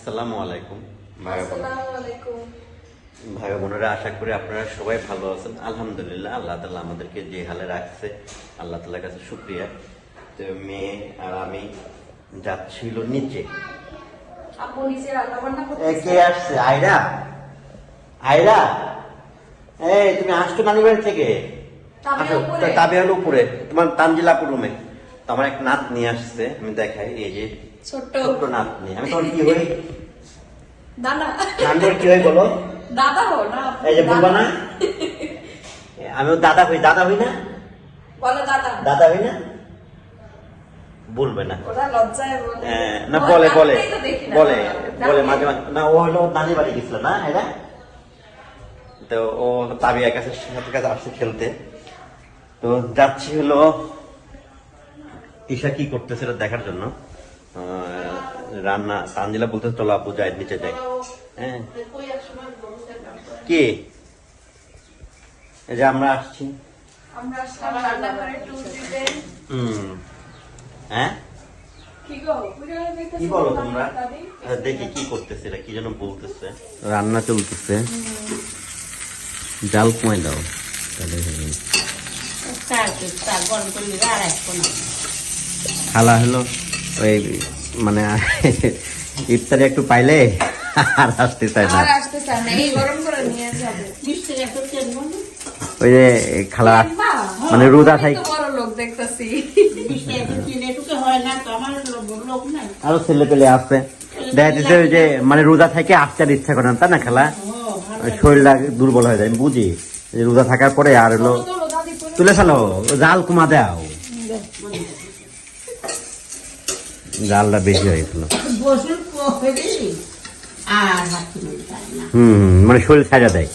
আসসালামু আলাইকুম ভাই বোনেরা আশা করি আপনারা সবাই ভালো আছেন। আলহামদুলিল্লাহ আল্লাহ তালা আমাদেরকে যে হালে রাখছে আল্লাহ তালার কাছে শুক্রিয়া। তো মেয়ে আর আমি যাচ্ছিল নিচে। কে আসছে? আয়রা? আয়রা? এই তুমি আসছো নানি বাড়ি থেকে? তাবিয়া আসো, উপরে? তা- তাবিয়া হলো উপরে তোমার তানজিলাপুর রুমে তো আমার এক নাত নিয়ে আসছে আমি দেখাই এই যে ছোট্ট। ছোট্ট নাত নিয়ে। আমি তোমার কি হই দাদা। নান্ডর কি হই বলো? দাদা হো না। এই যে বলবা না? আমিও দাদা হই দাদা হই না? বলো দাদা। দাদা হই না? বলবে না। হ্যাঁ, না বলে বলে বলে বলে মাঝে মাঝে। না ও হলো নানি বাড়ি গেছিল না এরা তো ও তাবিয়ার কাছে সাথে কাছে আসছে খেলতে। তো যাচ্ছি হলো ঈশা কি করতেছে এটা দেখার জন্য? রান্না তানজিলা বলতে চলো আপু যাই নিচে যাই। হ্যাঁ। কে? এই যে আমরা আসছি। আমরা আসলাম রান্নাঘরে টুর দিতে। হুম। হ্যাঁ? কি গো? পুরো দেখতেছো কি বলো তোমরা আচ্ছা, দেখি কি করতেছে এটা কি যেন বলতেছে। রান্না চলতেছে। জাল কমাই দাও। তাহলে হবে। খালা হলো ওই মানে ইফতারি একটু পাইলে আর আসতে চায় না। ওই যে খালা মানে লোক দেখতেছি। আরও ছেলে পেলে আসছে দেখা যাচ্ছে ওই যে মানে রোজা থেকে আসতে আর ইচ্ছা করে না তাই না খেলা? শরীরটা দুর্বল হয়ে যায় আমি বুঝি। রোজা থাকার পরে আর হলো তুলে ফেলো জাল কুমা দাও। জালটা বেশি হয়ে গেছিল হম হম, মানে শরীর সাজা দেয়।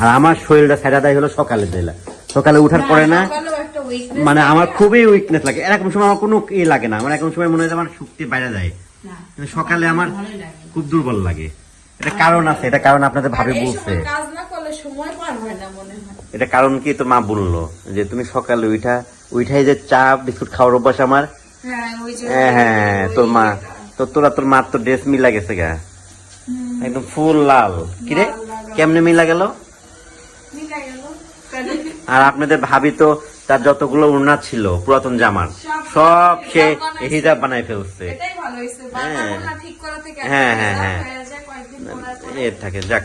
আর আমার শরীরটা সাজা দেয় হলো সকালে দিলা সকালে উঠার পরে না মানে আমার খুবই উইকনেস লাগে। এরকম সময় আমার কোনো ই লাগে না। আমার এরকম সময় মনে হয় আমার শক্তি বাইরে যায়। সকালে আমার খুব দুর্বল লাগে। এটা কারণ আছে এটা কারণ আপনাদের ভাবে বলছে। হয় মনে হয়। এটা কারণ কি? তো মা বলল যে তুমি সকালে উঠা উঠাই যে চা বিস্কুট খাওয়ার অভ্যাস আমার হ্যাঁ ওই যে ওই তোর মা ইয়েটা। তোরা তোর মার তো ড্রেস মিলা গেছে গা। একদম ফুল লাল। কিরে কেমনে মিলা গেল? আর আপনাদের ভাবি তো তার যতগুলো ছিল পুরাতন জামার সব সে হিজাব বানাই ফেলছে। হ্যাঁ। হ্যাঁ, হ্যাঁ, হ্যাঁ। হয়ে যায়, কয়েকদিন পরার পরে। এ থাকে যাক।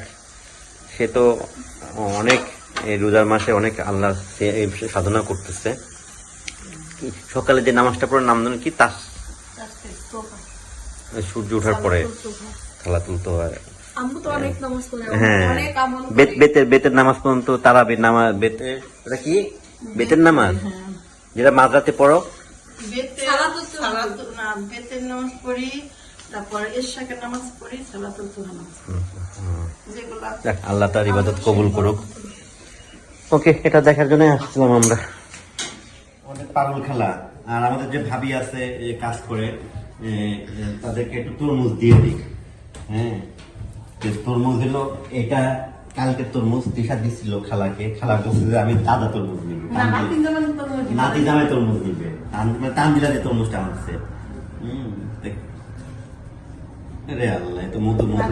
সে তো অনেক এই রোজার মাসে অনেক আল্লাহ সে- সাধনা করতেছে। সকালে যে নামাজটা পড়ে নাম জানেন কি? তাস। সূর্য ওঠার পরে খেলা তুলতে হয়। হ্যাঁ। বেত- বেতের বেতের নামাজ পর্যন্ত তারাবির নামাজ বেতের এটা কি? বেতের নামাজ? যেটা মাঝরাতে পড়ো? সালাতুল তুহা। সালাতুল না বেতের নামাজ পড়ি আল্লাহ তার ইবাদত কবুল করুক। ওকে এটা দেখার জন্য আসছিলাম আমরা। পাগল খেলা আর আমাদের যে ভাবি আছে কাজ করে তাদেরকে একটু তরমুজ দিয়ে দিই হ্যাঁ? তরমুজ হলো এটা কালকে তরমুজ দিশা দিছিল খালাকে। খালা বলছে যে আমি দাদা তরমুজ নিব। নাতি জামাই তরমুজ নিবে। মানে তানজিলা যে তরমুজটা আনছে। রে আল্লাহ তো মধু মধু।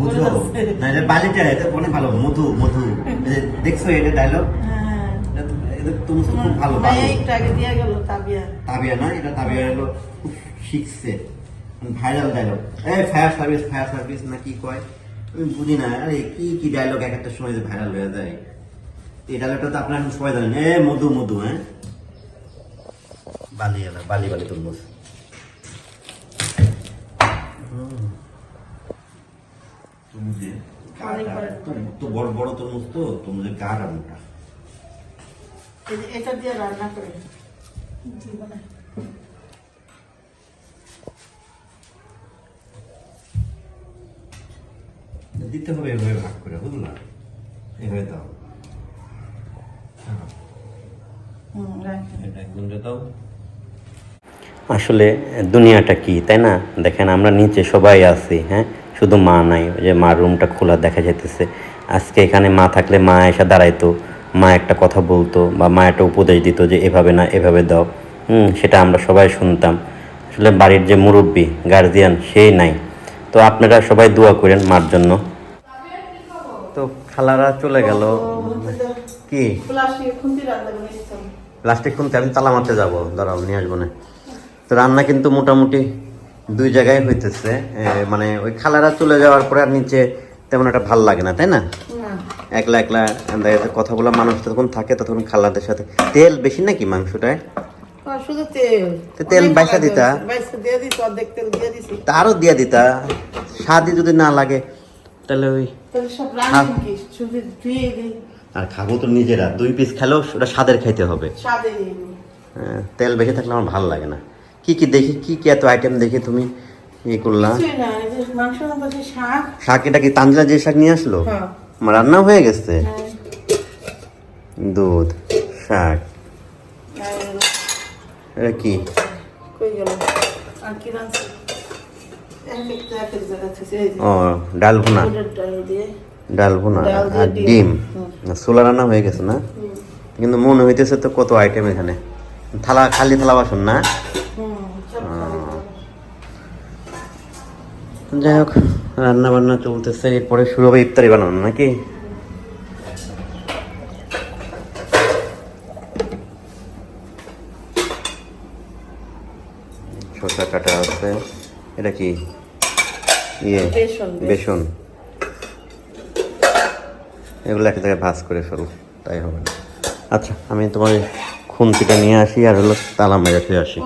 বুঝলো? বালিটা এটা ভালো। মধু মধু। দেখছ এটা ডায়লগ তুমি খুব ভালো একটু আগে দিয়ে গেল তাবিয়া। তাবিয়া না এটা তাবিয়া হলো খুব শিখছে। ভাইরাল ডায়লগ এই ফায়ার সার্ভিস ফায়ার সার্ভিস না কি কয়? আমি বুঝি না আরে কি কি ডায়লগ এক একটা সময় যে ভাইরাল হয়ে যায়। এই ডায়লগটা তো আপনার এখন সবাই জানেন। এ মধু মধু হ্যাঁ? বালি এলা বালি বালি তরমুজ। তরমুজে তো- বড় বড় তরমুজ তো তরমুজের গাঢ় মোটা। এটা দিয়ে রান্না করে দিতে হবে এভাবে ভাগ করে বুঝলা? এভাবে দাও। আসলে দুনিয়াটা কি তাই না? দেখেন আমরা নিচে সবাই আছি হ্যাঁ? শুধু মা নাই ওই যে মার রুমটা খোলা দেখা যাইতেছে। আজকে এখানে মা থাকলে মা এসে দাঁড়াইতো। মা একটা কথা বলতো বা মা একটা উপদেশ দিত যে এভাবে না এভাবে দাও। হুম সেটা আমরা সবাই শুনতাম। আসলে বাড়ির যে মুরব্বী গার্জিয়ান সেই নাই। তো আপনারা সবাই দোয়া করেন মার জন্য। তো খালারা চলে গেল। কি? প্লাস্টিক খুন্তি আমি তালা মারতে যাব। দাঁড়াও নিয়ে আসব না। তো রান্না কিন্তু মোটামুটি দুই জায়গায় হইতেছে। মানে ওই খালারা চলে যাওয়ার পরে আর নিচে তেমন একটা ভালো লাগে না তাই না? একলা একলা কথা বলা মানুষ যখন থাকে তখন খালাদের সাথে। তেল বেশি নাকি মাংসটায়? শুধু তেল। তেল বাইসা দিতা? বাইসা দিয়ে দিত অর্ধেক তেল দিয়ে দিছি। তা দিয়ে দিতা? স্বাদই যদি না লাগে তাহলে ওই আর খাব তো নিজেরা। দুই পিস খেলেও ওটা স্বাদের খাইতে হবে। হ্যাঁ, তেল বেশি থাকলে আমার ভালো লাগে না। কি কি দেখি কি কি এত আইটেম দেখি তুমি? ই করলা? শাক এটা কি তানজিলা যে শাক নিয়ে আসলো? হ্যাঁ। রান্না হয়ে গেছে। হ্যাঁ, দুধ শাক। এটা কি? ও ডাল ভুনা। ডাল ভুনা আর ডিম। সোলা রান্না হয়ে গেছে না? কিন্তু মনে হইতেছে তো কত আইটেম এখানে। থালা খালি থালা বাসন না। যাই হোক। রান্না বান্না চলতেছে এরপরে শুরু হবে ইফতারি বানানো নাকি? শসা কাটা আছে। এটা কি? ইয়ে বেসন, এগুলো এক জায়গায় ভাজ করে ফেলো তাই হবে না। আচ্ছা আমি তোমার খুন্তিটা নিয়ে আসি আর হলো তালা মেরে আসি।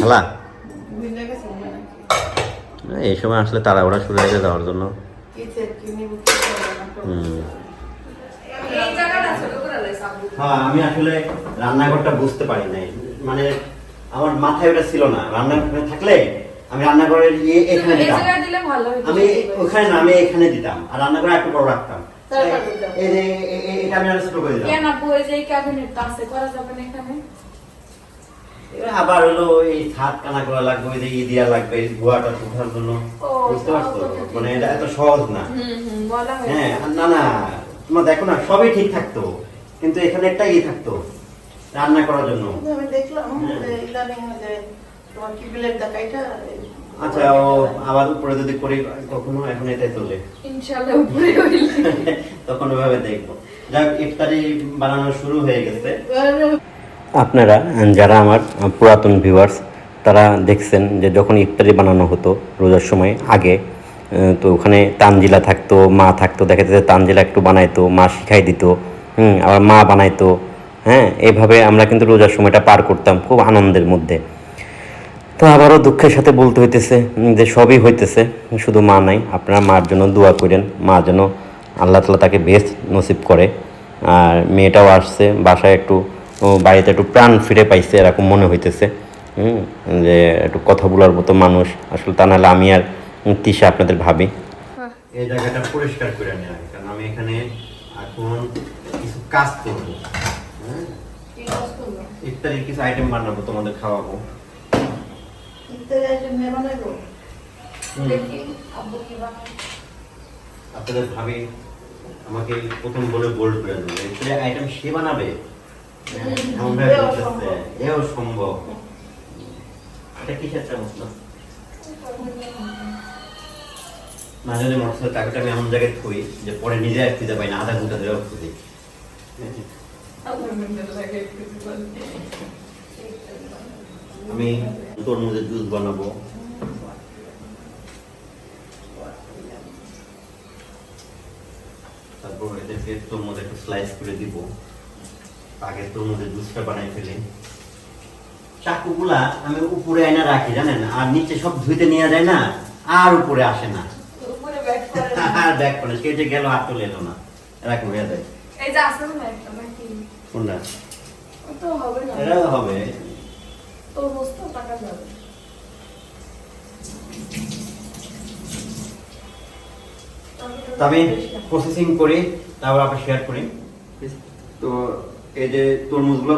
খালা বুঝলে গেছে মনে নাকি? না, এই সময় আসলে তাড়াহুড়া শুরু হয়ে যাওয়ার জন্য। হ্যাঁ আমি আসলে রান্নাঘরটা বুঝতে পারি নাই। মানে আমার মাথায় ওটা ছিল না। রান্নাঘরে থাকলে আমি রান্নাঘরের ইয়ে এখানে দিতাম। আমি ওখানে না আমি এখানে দিতাম। আর রান্নাঘরে একটু বড় রাখতাম। এই যে এটা আমি আর ছোট করে দিতাম কেন এই যে এই ক্যাবিনেটটা আছে করা যাবে না এখানে? এবার আবার হলো এই ছাদ কানা করা লাগবে ওই যে ই লাগবে উঠার জন্য। বুঝতে পারছ। মানে এটা এত সহজ না। হ্যাঁ না না তোমার দেখো না সবই ঠিক থাকতো। কিন্তু এখানে একটা ই থাকতো রান্না করার জন্য। আমি দেখলাম হ্যাঁ। ইদানিং যে তোমার কি বিলের দেখাইটা আচ্ছা ও আবার উপরে যদি করি কখনো এখন এটাই চলে। ইনশাআল্লাহ উপরে তখন ওইভাবে দেখব। যাক ইফতারি বানানো শুরু হয়ে গেছে। আপনারা, যারা আমার পুরাতন ভিউয়ার্স তারা দেখছেন যে যখন ইফতারি বানানো হতো রোজার সময়, আগে তো ওখানে তানজিলা থাকতো, মা থাকতো, দেখা যেত তানজিলা একটু বানাইতো, মা শিখাই দিত, হুম, আবার মা বানাইতো হ্যাঁ এভাবে আমরা কিন্তু রোজার সময়টা পার করতাম খুব আনন্দের মধ্যে। তো আবারও দুঃখের সাথে বলতে হইতেছে যে সবই হইতেছে, শুধু মা নাই, আপনারা মার জন্য দোয়া করেন, মা যেন আল্লাহ তালা তাকে বেস্ট নসিব করে। আর মেয়েটাও আসছে, বাসায় একটু ও বাড়িতে একটু প্রাণ ফিরে পাইছে এরকম মনে হইতেছে। হুম, যে একটু কথা বলার মতো মানুষ। আসলে তা নাহলে আমি আর তিশা আপনাদের ভাবি। এই জায়গাটা পরিষ্কার করে নেওয়া কারণ আমি এখানে এখন কিছু কাজ করব। হ্যাঁ কিছু আইটেম বানাবো তোমাদের খাওয়াবো। আপনাদের ভাবি আমাকে প্রথম বলে বোল্ড করে দেবে আইটেম সে বানাবে? হ্যাঁ, এও সম্ভব। এটা কিসের চামচ না মাঝে মাঝে মোটরসাইকেল চাকাটা আমি এমন জায়গায় থুই যে পরে নিজে আর খুঁজে পাই না আধা ঘণ্টা ধরে খুঁজি আমি তরমুজের জুস বানাবো তারপর এদেরকে তরমুজ একটু স্লাইস করে দিব আগে তরমুজের জুসটা বানাই ফেলি। চাকুগুলা আমি উপরে আয়না রাখি জানেন? আর নিচে সব ধুইতে নিয়ে যায় না আর উপরে আসে না। উপরে ব্যাক করে আর ব্যাক করে কেটে গেল আর চলে এলো না। এরকম হয়ে যায়। এই যে আসলে না একটা নাকি? কোনটা? তো হবে না। এটাও হবে। তো বস্তু টাকা যাবে। তো প্রসেসিং করি তারপর আবার শেয়ার করি। তো এই যে তরমুজগুলো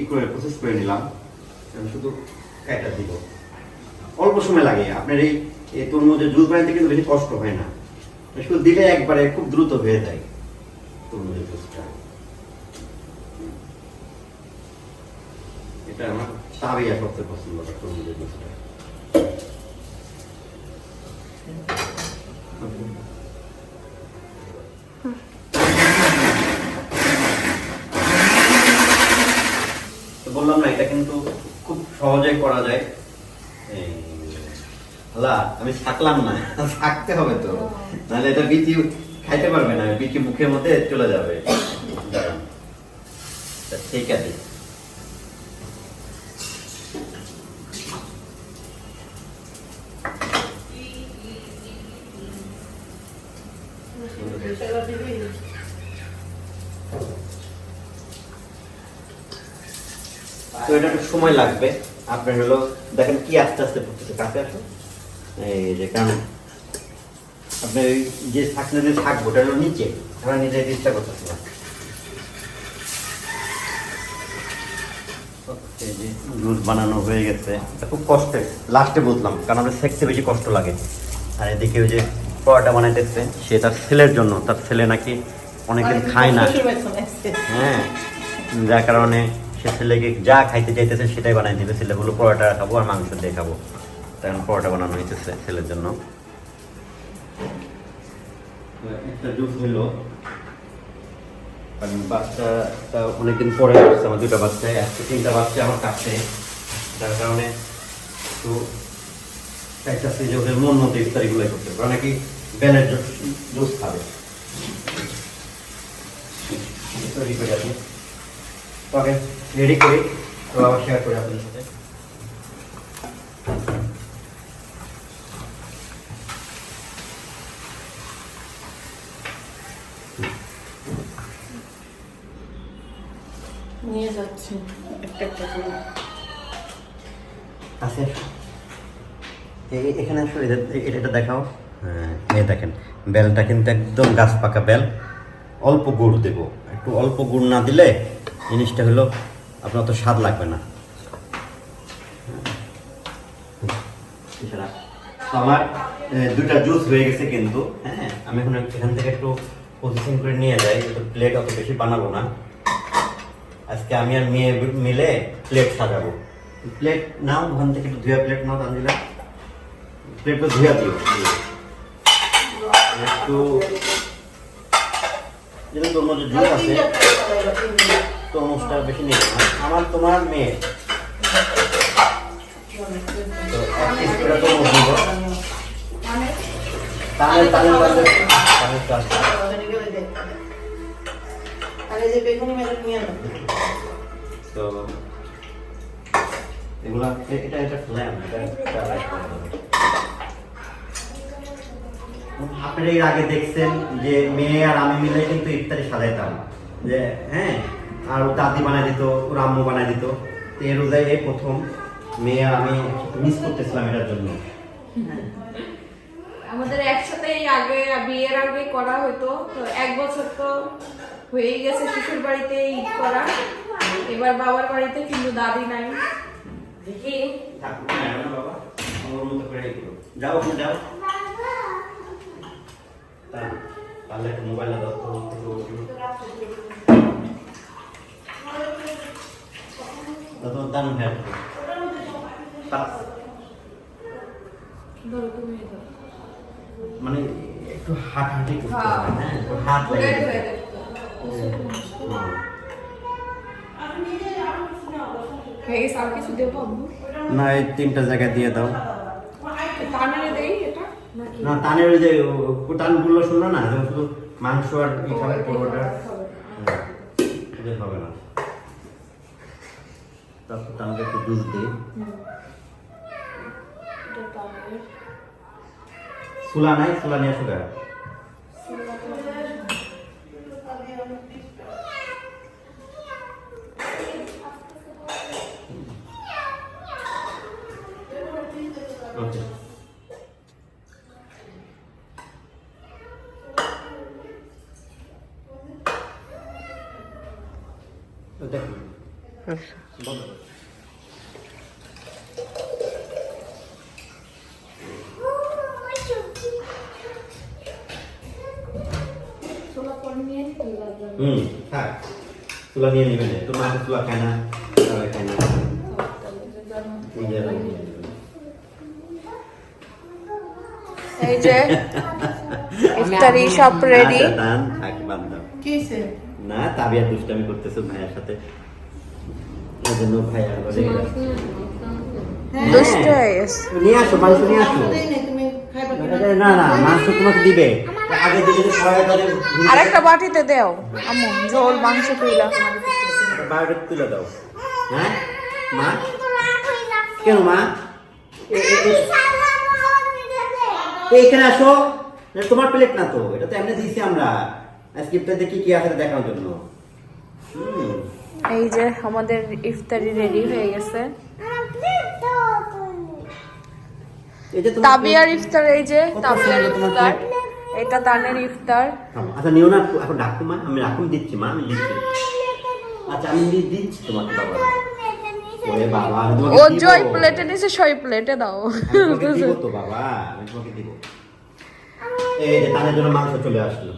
ই করে প্রসেস করে নিলাম শুধু কাটা দিব। অল্প সময় লাগে, আপনার এই তরমুজের জুস বানাতে কিন্তু বেশি কষ্ট হয় না। শুধু দিলে একবারে খুব দ্রুত হয়ে যায় তরমুজের জুসটা। এটা আমার তাবিয়া সবচেয়ে পছন্দ তরমুজের জুসটা। বললাম না, এটা কিন্তু খুব সহজে করা যায়। আল্লাহ, আমি থাকলাম না, থাকতে হবে তো। নাহলে এটা বিচি খাইতে পারবে না, বিচি মুখের মধ্যে চলে যাবে। ঠিক আছে তো এটা একটু সময় লাগবে। আপনার হলো দেখেন কি আস্তে আস্তে পড়তেছে। কাছে এই যে কারণ আপনার ওই যে থাকলে যে থাকব ওটা হলো নিচে। আমরা নিচে যেতে ইচ্ছা করতেছি। না বানানো হয়ে গেছে। এটা খুব কষ্টের লাস্টে বুঝলাম কারণ আমরা সেকতে বেশি কষ্ট লাগে। আর এদিকে ওই যে পরোটা বানাইতেছে সে তার ছেলের জন্য। তার ছেলে নাকি অনেকদিন খায় না। হ্যাঁ যার কারণে সে ছেলেকে যা খাইতে চাইতেছে সেটাই বানাই দিবে। ছেলে বলো পরোটা খাব আর মাংস দিয়ে খাব। তাই পরোটা বানানো হইতেছে ছেলের জন্য। একটা জুস কারণ বাচ্চাটা অনেকদিন পরে আসছে, আমার দুটো বাচ্চা তিনটা বাচ্চা আমার কাছে। যার কারণে একটু চাইতেছে যে ওদের মন মতো ইফতারিগুলো করতে কারণ নাকি বেলের জুস খাবে। করে ওকে। রেডি করি তো আবার শেয়ার করি আপনার সাথে। নিয়ে যাচ্ছি একটা একটা করে। আছে এ- এ- এখানে আসো এটা এটা- এটা দেখাও। হ্যাঁ এই দেখেন বেলটা কিন্তু একদম গাছ পাকা বেল। অল্প গুড় দেব। একটু অল্প গুড় না দিলে জিনিসটা হলো আপনার তো স্বাদ লাগবে না। তো আমার দুটা জুস হয়ে গেছে কিন্তু হ্যাঁ আমি এখন এখান থেকে একটু প্রসেসিং করে নিয়ে যাই প্লেট অত বেশি বানাবো না। আজকে আমি আর মেয়ে মিলে প্লেট সাজাবো। প্লেট নাও, ওখান থেকে একটু ধুয়া প্লেট নাও তানজিলা প্লেটটা ধুয়া দিও। একটু মধ্যে জুস আছে। তরমুজটা বেশি নেই। আমার তোমার মেয়ে। তো তাহলে তাহলে তাহলে তো এগুলা এটা এটা ফ্ল্যাম এটা। আপনারা এর আগে দেখছেন যে মেয়ে আর আমি মিলে কিন্তু ইফতারি সাজাইতাম। যে হ্যাঁ আর দাদি বানাই দিত ওর আম্মু বানাই দিত। তো এই রোজায় এই প্রথম মেয়ে আর আমি মিস করতেছিলাম এটার জন্য। আমাদের একসাথেই আগে বিয়ের আগে করা হতো তো এক বছর তো হয়েই গেছে শ্বশুর বাড়িতে ঈদ করা। এবার বাবার বাড়িতে কিন্তু দাদি নাই। দেখি। থাক, বাবা, ওর মতো করে যাও যাও। তাই, পারলে একটা মোবাইল দাও তো, তো ওগুলো। তো তোমার দারুণ হ্যাঁ। তুমি ধরো। মানে একটু হাঁটাহাঁটি করতে হ্যাঁ। হবে হ্যাঁ একটু হাত লেগে। হয়ে না এই তিনটা জায়গায় দিয়ে দাও। না তানের ওই যে শুনলো না শুধু মাংস আর পরোটা। হবে না। তারপর তাহলে একটু জুস এটা সুলা নাই সুলা নিয়ে আসো গা। দেখুন হুম থাক। তুলা নিয়ে নেবে না। তোমার হাতে তুলা খায় না তাহলে খায় না। এই যে ইফতারি সব রেডি আচ্ছা, থাক। না তাবিয়া দুষ্টামি করতেছো ভাইয়ের সাথে। নিয়ে আসো মাংস নিয়ে আসো না না মাংস তোমাকে দিবে দিলে আরেকটা বাটিতে মাংস তুলে দাও। হ্যাঁ মা কেন মা এখানে আসো তোমার প্লেট না তো এটা তো এমনি দিয়েছি আমরা স্ক্রিপ্টে দেখি কি আছে দেখানোর জন্য এই যে আমাদের ইফতারি রেডি হয়ে গেছে। তাবিয়ার ইফতার এই যে তাবিয়ার ইফতার। এটা তানের ইফতার। আচ্ছা নিও না এখন ডাকু মা আমি রাখুন দিচ্ছি মা আমি দিচ্ছি। আচ্ছা আমি দিচ্ছি তোমাকে বাবা। ওরে বাবা ও জয় প্লেটে নিছে সই প্লেটে দাও। দিব তো বাবা আমি তোমাকে দিব। এই যে জন্য মাংস চলে আসলো।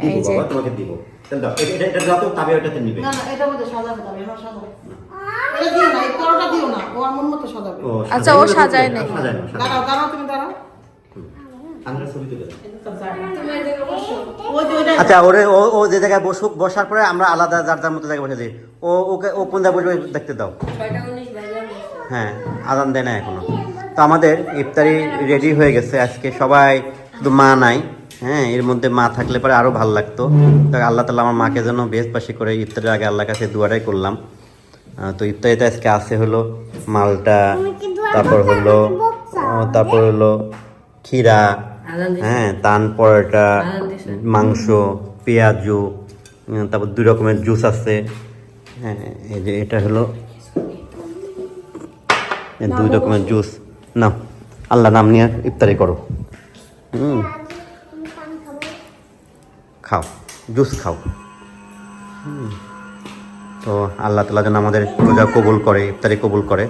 দিব বাবা তোমাকে দিব। তাহলে দাও। এটা- এটা এটা দাও তো তবে ওটাতে নিবে। না না এটা মধ্যে সাজাবে দাও এবার সাজাবে এটা দিও না এই পরোটা দিও না ও আমার মতো সাজাবে। আচ্ছা, ও সাজায়। সাজায় না দাঁড়াও দাঁড়াও তুমি দাঁড়াও। আচ্ছা ওরে ও ও যে জায়গায় বসুক বসার পরে আমরা আলাদা যার যার মতো জায়গায় বসে দিই। ও ওকে ও কোন জায়গায় বসবে দেখতে দাও। হ্যাঁ আদান দেয় না এখনও। তো আমাদের ইফতারি রেডি হয়ে গেছে আজকে সবাই শুধু মা নাই। হ্যাঁ এর মধ্যে মা থাকলে পরে আরও ভালো লাগতো। তো আল্লাহ তালা আমার মাকে যেন বেশ পাশে করে ইফতারের আগে আল্লাহ কাছে দুয়ারাই করলাম। তো ইফতারিতে আজকে আছে হলো মালটা তারপর হলো তারপর হলো ক্ষীরা হ্যাঁ তান পরোটা মাংস পেঁয়াজু তারপর দুই রকমের জুস আছে। হ্যাঁ এই যে এটা হলো দুই রকমের জুস। না আল্লাহ নাম নিয়ে ইফতারি করো। হুম। খাও জুস খাও। তো আল্লাহ তালা যেন আমাদের রোজা কবুল করে ইফতারি কবুল করে